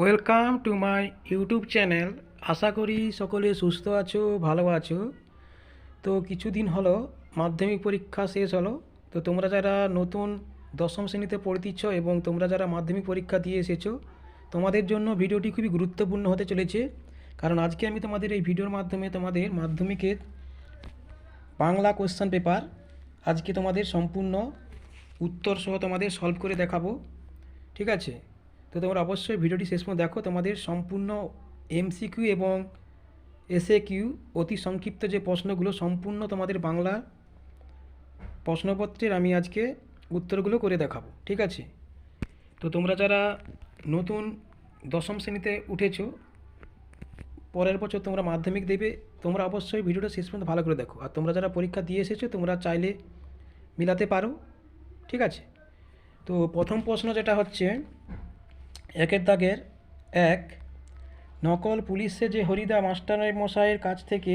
Welcome to my YouTube channel আশা করি সকলে সুস্থ আছো, ভালো আছো। তো কিছুদিন হলো, মাধ্যমিক পরীক্ষা শেষ হলো। তো তোমরা যারা নতুন দশম শ্রেণীতে পড়তেছ এবং তোমরা যারা মাধ্যমিক পরীক্ষা দিয়ে এসেছ, তোমাদের জন্য ভিডিওটি খুবই গুরুত্বপূর্ণ হতে চলেছে। কারণ আজকে আমি তোমাদের এই ভিডিওর মাধ্যমে তোমাদের মাধ্যমিকের বাংলা কোশ্চেন পেপার আজকে তোমাদের সম্পূর্ণ উত্তর সহ তোমাদের সলভ করে দেখাবো। ঠিক আছে? তো তোমরা অবশ্যই ভিডিওটি শেষ পর্যন্ত দেখো। তোমাদের সম্পূর্ণ এমসিকিউ এবং এসএ কিউ অতি সংক্ষিপ্ত যে প্রশ্নগুলো সম্পূর্ণ তোমাদের বাংলা প্রশ্নপত্রের আমি আজকে উত্তরগুলো করে দেখাবো, ঠিক আছে? তো তোমরা যারা নতুন দশম শ্রেণীতে উঠেছো, পরের বছর তোমরা মাধ্যমিক দেবে, তোমরা অবশ্যই ভিডিওটা শেষ পর্যন্ত ভালো করে দেখো। আর তোমরা যারা পরীক্ষা দিয়ে এসেছ, তোমরা চাইলে মিলাতে পারো, ঠিক আছে? তো প্রথম প্রশ্ন যেটা হচ্ছে একের দাগের এক, নকল পুলিশে যে হরিদা মাস্টার মশাইয়ের কাছ থেকে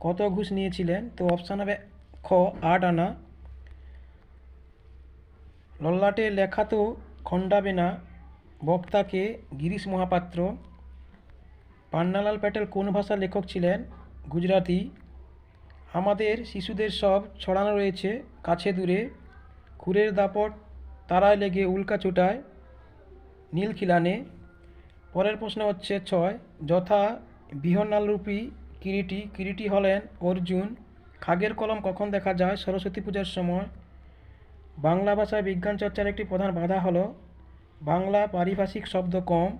কত ঘুষ নিয়েছিলেন, তো অপশান হবে খ, আট আনা। লল্লাটে লেখা তো খণ্ডাবে না, বক্তাকে গিরিশ মহাপাত্র। পান্নালাল প্যাটেল কোন ভাষার লেখক ছিলেন? গুজরাটি আমাদের শিশুদের সব ছড়ানো রয়েছে, কাছে দূরে। খুরের দাপট তারায় লেগে উল্কা চোটায়। নীল খিলানে পরের প্রশ্ন হচ্ছে ছয়, যথা বিহনালরূপী কিরিটি কিরিটি হলেন অর্জুন, খাগের কলম কখন দেখা যায়? সরস্বতী পূজার সময়। বাংলা ভাষায় বিজ্ঞান চর্চার একটি প্রধান বাধা হলো, বাংলা পারিভাষিক শব্দ কম।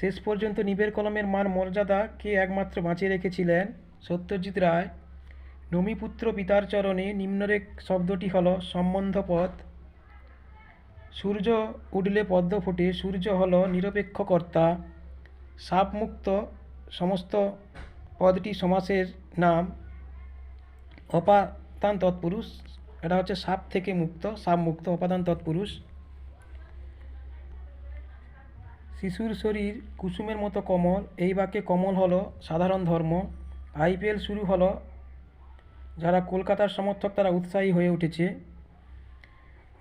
শেষ পর্যন্ত নিবের কলমের মান মর্যাদা কে একমাত্র বাঁচিয়ে রেখেছিলেন? সত্যজিৎ রায়। নমিপুত্র পিতার চরণে নিম্নরেখ শব্দটি হল সম্বন্ধপদ সূর্য উঠলে পদ্ম ফোটে, সূর্য হল নিরপেক্ষ কর্তা। সাপমুক্ত সমস্ত পদটি সমাসের নাম। অপাদান তৎপুরুষ, এটা হচ্ছে সাপ থেকে মুক্ত সাপ মুক্ত অপাদান তৎপুরুষ। শিশুর শরীর কুসুমের মতো কমল, এই বাক্যে কমল হলো সাধারণ ধর্ম। আইপিএল শুরু হলো, যারা কলকাতার সমর্থক তারা উৎসাহী হয়ে উঠেছে।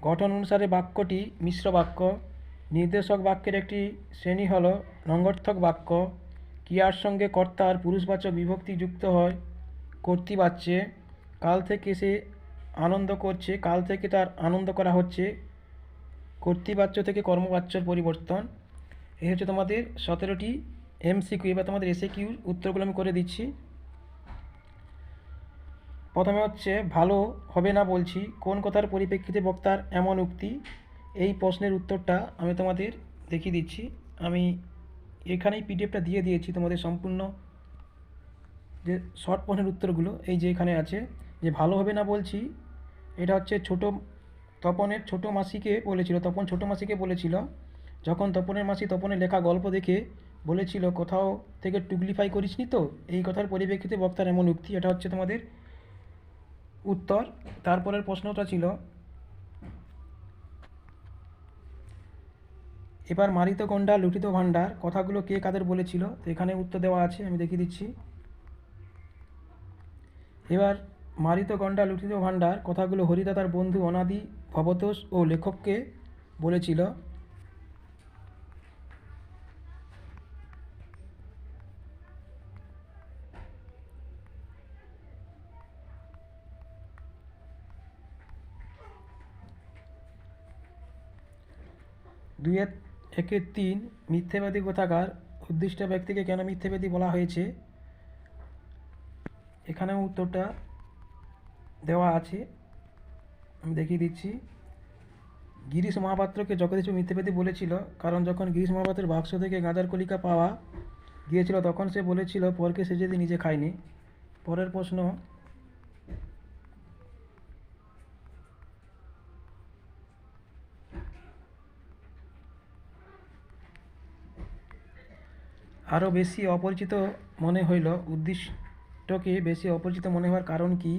গঠন অনুসারে বাক্যটি মিশ্র বাক্য, নির্দেশক বাক্যের একটি শ্রেণি হল নঙ্গর্থক বাক্য, ক্রিয়ার সঙ্গে কর্তার পুরুষবাচক বিভক্তি যুক্ত হয় কর্তৃবাচ্যে কাল থেকে সে আনন্দ করছে, কাল থেকে তার আনন্দ করা হচ্ছে, কর্তৃবাচ্য থেকে কর্মবাচ্যর পরিবর্তন। এই হচ্ছে তোমাদের সতেরোটি এমসিকিউ, এবার তোমাদের এসে কিউ উত্তরগুলো আমি করে দিচ্ছি। প্রথমে হচ্ছে, ভালো হবে না বলছি, কোন কথার পরিপ্রেক্ষিতে বক্তার এমন উক্তি? এই প্রশ্নের উত্তরটা আমি তোমাদের দেখিয়ে দিচ্ছি। আমি এখানেই পিডিএফটা দিয়ে দিয়েছি তোমাদের সম্পূর্ণ যে শর্ট প্রশ্নের উত্তরগুলো, এই যে এখানে আছে যে, ভালো হবে না বলছি। এটা হচ্ছে ছোট, তপনের ছোট মাসিকে বলেছিল, তপন ছোট মাসিকে বলেছিল, যখন তপনের মাসি তপনের লেখা গল্প দেখে বলেছিল, কোথাও থেকে টুগলিফাই করিসনি তো? এই কথার পরিপ্রেক্ষিতে বক্তার এমন উক্তি, এটা হচ্ছে তোমাদের উত্তর। তারপরের প্রশ্নটা ছিল, এবার মারিত গন্ডা লুটিত ভাণ্ডার, কথাগুলো কে কাদের বলেছিল? তো এখানে উত্তর দেওয়া আছে, আমি দেখিয়ে দিচ্ছি। এবার মারিত গন্ডা লুটিত ভাণ্ডার, কথাগুলো হরিদাতার বন্ধু অনাদি ভবতোষ ও লেখককে বলেছিল দুইয়ের একের তিন, মিথ্যেবাদী কোথাকার উদ্দিষ্ট ব্যক্তিকে কেন মিথ্যেবাদী বলা হয়েছে? এখানেও উত্তরটা দেওয়া আছে। আমি দেখিয়ে দিচ্ছি। গিরিশ মহাপাত্রকে জগদীশ মিথ্যেবাদী বলেছিল, কারণ যখন গিরিশ মহাপাত্রের বাক্স থেকে গাঁজার কলিকা পাওয়া গিয়েছিল, তখন সে বলেছিল, পরকে সে যদি নিজে খায়নি। পরের প্রশ্ন আরও বেশি অপরিচিত মনে হইল। উদ্দিষ্টকে বেশি অপরিচিত মনে হওয়ার কারণ কি?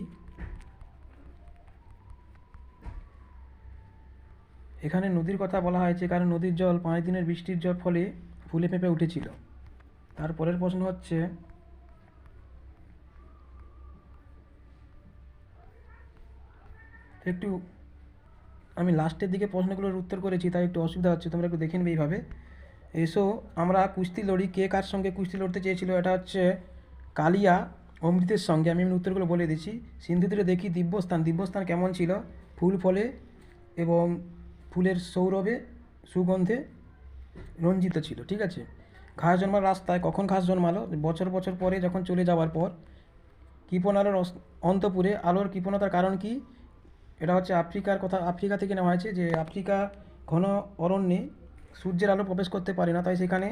এখানে নদীর কথা বলা হয়েছে, কারণ নদীর জল পাঁচ দিনের বৃষ্টির জল ফলে ফুলে পেঁপে উঠেছিল। তারপরের প্রশ্ন হচ্ছে, একটু আমি লাস্টের দিকে প্রশ্নগুলোর উত্তর করেছি, তাই একটু অসুবিধা হচ্ছে, তোমরা একটু দেখে নেবে এইভাবে। এসো, আমরা কুস্তি লড়ি। কে কার সঙ্গে কুস্তি লড়তে চেয়েছিল? এটা হচ্ছে কালিয়া অমৃতের সঙ্গে। আমি এমনি উত্তরগুলো বলে দিচ্ছি। সিন্ধুতীরে দেখি দিব্যস্থান। দিব্যস্থান কেমন ছিল? ফুল ফলে এবং ফুলের সৌরভে সুগন্ধে রঞ্জিত ছিল, ঠিক আছে? ঘাস জন্মার রাস্তায় কখন ঘাস জন্মালো? বছর বছর পরে যখন চলে যাওয়ার পর। কৃপণ আলোর অন্তপুরে আলোর কৃপণতার কারণ কি? এটা হচ্ছে আফ্রিকার কথা আফ্রিকা থেকে নেওয়া হয়েছে যে আফ্রিকা ঘন অরণ্যে সূর্যের আলো প্রবেশ করতে পারে না, তাই সেখানে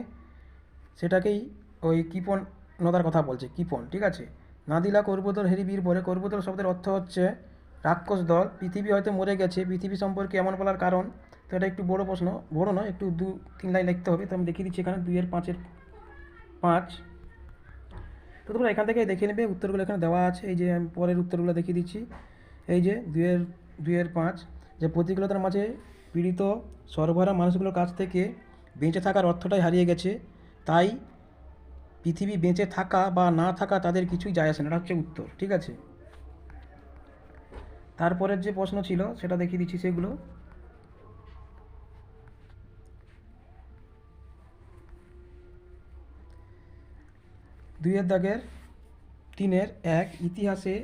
সেটাকেই ওই কৃপণ নদার কথা বলছে কৃপণ ঠিক আছে? নাদিলা কর্বদল হেরিবীর পরে কর্বদল শব্দের অর্থ হচ্ছে রাক্ষস দল। পৃথিবী হয়তো মরে গেছে, পৃথিবী সম্পর্কে এমন বলার কারণ, তো এটা একটু বড় প্রশ্ন, বড় নয়, একটু দু, তিন লাইন লিখতে হবে, তো আমি দেখিয়ে দিচ্ছি এখানে দুইয়ের পাঁচের পাঁচ। তো তোমরা এখান থেকে দেখে নেবে, উত্তরগুলো এখানে দেওয়া আছে, এই যে পরের উত্তরগুলো দেখিয়ে দিচ্ছি। এই যে দুইয়ের দুইয়ের পাঁচ, যে প্রতিকূলতার মাঝে পীড়িত সর্বহারা মানুষগুলোর কাছ থেকে বেঁচে থাকার অর্থটাই হারিয়ে গেছে। তাই পৃথিবী বেঁচে থাকা বা না থাকা তাদের কিছুই যায় আসে না। এটা হচ্ছে উত্তর, ঠিক আছে? তারপরের যে প্রশ্ন ছিল, সেটা দেখিয়ে দিচ্ছি সেগুলো। দুইয়ের দাগের তিনের এক, ইতিহাসে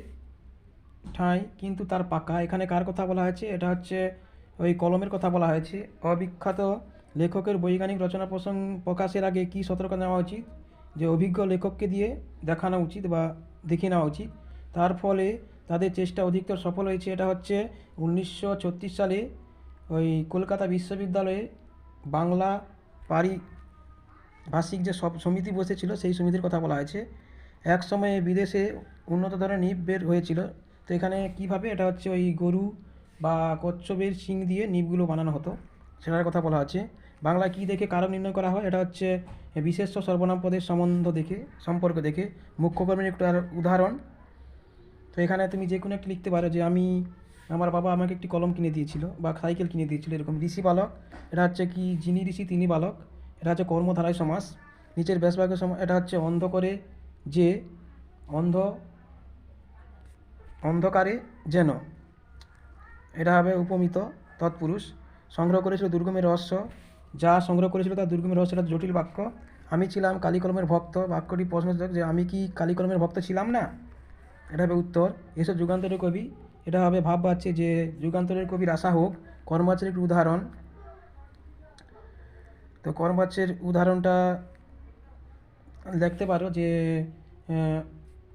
ঠাঁই, কিন্তু তার পাকা। এখানে কার কথা বলা হয়েছে? এটা হচ্ছে ওই কলমের কথা বলা হয়েছে। অবিখ্যাত লেখকের বৈজ্ঞানিক রচনা প্রসঙ্গ প্রকাশের আগে কি সতর্কতা নেওয়া উচিত? যে অভিজ্ঞ লেখককে দিয়ে দেখানো উচিত বা দেখিয়ে নেওয়া উচিত? তার ফলে তাদের চেষ্টা অধিকতর সফল হয়েছে। এটা হচ্ছে উনিশশো ছত্রিশ সালে ওই কলকাতা বিশ্ববিদ্যালয়ে বাংলা পারি ভাষিক যে সব সমিতি বসেছিল, সেই সমিতির কথা বলা হয়েছে। এক সময়ে বিদেশে উন্নত ধরনের নিপ বের হয়েছিল। তো এখানে কীভাবে? এটা হচ্ছে ওই গরু বা কচ্ছপের শিং দিয়ে নিপগুলো বানানো হতো। সেটার কথা বলা আছে। বাংলা কী দেখে কারণ নির্ণয় করা হয়? এটা হচ্ছে বিশেষ সর্বনাম পদের সম্বন্ধ দেখে, সম্পর্ক দেখে। মুখ্য কর্মের একটু উদাহরণ। তো এখানে তুমি যে কোনো একটি লিখতে পারো যে আমি, আমার বাবা আমাকে একটি কলম কিনে দিয়েছিল বা সাইকেল কিনে দিয়েছিল এরকম। ঋষি বালক, এটা হচ্ছে কি যিনি ঋষি তিনি বালক, এটা হচ্ছে কর্মধারায় সমাস। নিচের ব্যাসবাক্য সমাস এটা হচ্ছে অন্ধ করে যে, অন্ধ, অন্ধকারে যেন। এটা হবে উপমিত, তৎপুরুষ। সংগ্রহ করেছিল দুর্গমের রহস্য। যা সংগ্রহ করেছিল তার দুর্গমের রহস্যটা জটিল বাক্য। আমি ছিলাম কালীকলমের ভক্ত। বাক্যটি প্রশ্নসূচক যে আমি কি কালীকলমের ভক্ত ছিলাম না? এটা হবে উত্তর। এসব যুগান্তরের কবি, এটা হবে ভাব পাচ্ছে যে যুগান্তরের কবির আশা হোক কর্মবাচ্যের একটি উদাহরণ। তো কর্মবাচ্যের উদাহরণটা দেখতে পারো যে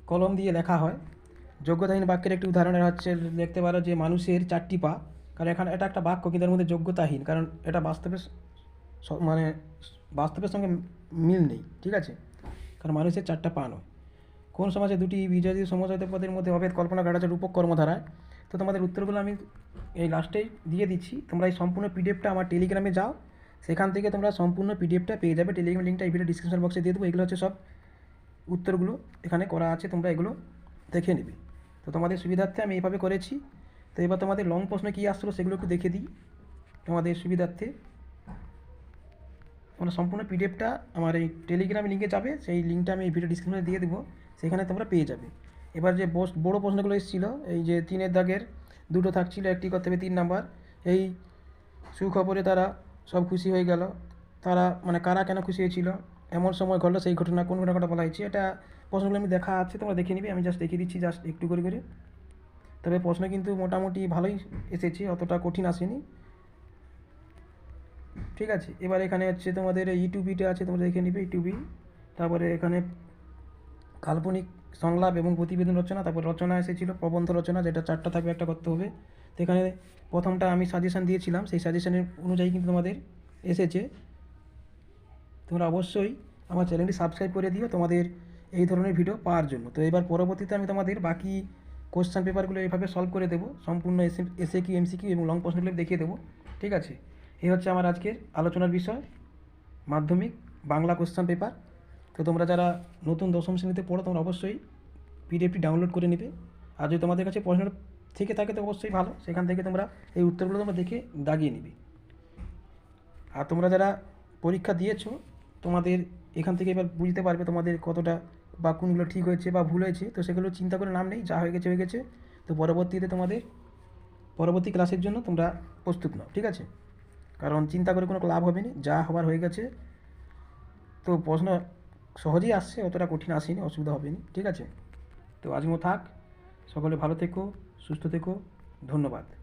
কলম দিয়ে লেখা হয়। যোগ্যতাহীন বাক্যের একটি উদাহরণ হচ্ছে দেখতে পারো যে মানুষের চারটি পা। কারণ এখানে এটা একটা বাক্য, কিন্তু এর মধ্যে যোগ্যতাহীন। কারণ এটা বাস্তবে মানে বাস্তবের সঙ্গে মিল নেই, ঠিক আছে? কারণ মানুষের চারটা পা নয়। কোন সমাজে দুটি বিজয়ী সমজাত পদের মধ্যে অভেদ কল্পনা হচ্ছে রূপক কর্মধারায় তো তোমাদের উত্তরগুলো আমি এই লাস্টেই দিয়ে দিচ্ছি। তোমরা এই সম্পূর্ণ পিডিএফটা আমার টেলিগ্রামে যাও। সেখান থেকে তোমরা সম্পূর্ণ পিডিএফটা পেয়ে যাবে। টেলিগ্রাম লিঙ্কটা এই ভিডিও ডিসক্রিপশন বক্সে দিয়ে দেবো। এগুলো হচ্ছে সব উত্তরগুলো এখানে করা আছে। তোমরা এগুলো দেখে নেবে। তো তোমাদের সুবিধার্থে আমি এইভাবে করেছি। তো এবার তোমাদের লং প্রশ্ন কী আসছিল সেগুলো একটু দেখে দিই তোমাদের সুবিধার্থে। তোমরা সম্পূর্ণ পিডিএফটা আমার এই টেলিগ্রাম লিঙ্কে যাবে, সেই লিঙ্কটা আমি এই ভিডিও ডিসক্রিপশনে দিয়ে দেবো, সেখানে তোমরা পেয়ে যাবে। এবার যে বড় প্রশ্নগুলো এসেছিল, এই যে তিনের দাগের দুটো থাকছিল, একটি করতে হবে তিন নাম্বার। এই সুখবরে তারা সব খুশি হয়ে গেল, তারা মানে কারা কেন খুশি হয়েছিল? এমন সময় ঘটলো, সেই ঘটনা কোন ঘটনাটা বলা হয়েছে, এটা প্রশ্নগুলো আমি দেখা আছে, তোমরা দেখে নিবে, আমি জাস্ট দেখিয়ে দিচ্ছি জাস্ট একটু করে করে। তবে প্রশ্ন কিন্তু মোটামুটি ভালোই এসেছে, অতটা কঠিন আসেনি। ঠিক আছে, এবার এখানে হচ্ছে তোমাদের ইউটিউবিটা আছে, তোমরা দেখে নিবে ইউটিউবি তারপরে এখানে কাল্পনিক সংলাপ এবং প্রতিবেদন রচনা, তারপর রচনা এসেছিল, প্রবন্ধ রচনা, যেটা চারটা থাকবে, একটা করতে হবে। তো এখানে প্রথমটা আমি সাজেশান দিয়েছিলাম, সেই সাজেশানের অনুযায়ী কিন্তু তোমাদের এসেছে। তোমরা অবশ্যই আমার চ্যানেলটি সাবস্ক্রাইব করে দিও তোমাদের এই ধরনের ভিডিও পাওয়ার জন্য। তো এবার পরবর্তীতে আমি তোমাদের বাকি কোশ্চেন পেপারগুলো এইভাবে সলভ করে দেবো, সম্পূর্ণ এসে এসে কিউ এমসি কিউ এবং লং প্রশ্নগুলো দেখিয়ে দেবো, ঠিক আছে? এই হচ্ছে আমার আজকের আলোচনার বিষয়, মাধ্যমিক বাংলা কোশ্চেন পেপার তো তোমরা যারা নতুন দশম শ্রেণীতে পড়ো, তোমরা অবশ্যই পিডিএফটি ডাউনলোড করে নেবে। আর যদি তোমাদের কাছে প্রশ্ন থেকে থাকে, তো অবশ্যই ভালো। সেখান থেকে তোমরা এই উত্তরগুলো তোমরা দেখে দাগিয়ে নেবে। আর তোমরা যারা পরীক্ষা দিয়েছ তোমাদের এখান থেকে এবার বুঝতে পারবে তোমাদের কতটা বা কোনগুলো ঠিক হয়েছে বা ভুল হয়েছে। তো সেগুলো চিন্তা করে নাম নেই, যা হয়ে গেছে হয়ে গেছে। তো পরবর্তীতে তোমাদের, পরবর্তী ক্লাসের জন্য তোমরা প্রস্তুত নাও, ঠিক আছে? কারণ চিন্তা করে কোনো লাভ হবে না, যা হবার হয়ে গেছে। তো প্রশ্ন সহজেই আসছে, অতটা কঠিন আসেনি, অসুবিধা হবে না, ঠিক আছে? তো আজকের মতো থাক, সকলে ভালো থেকো, সুস্থ থেকো, ধন্যবাদ।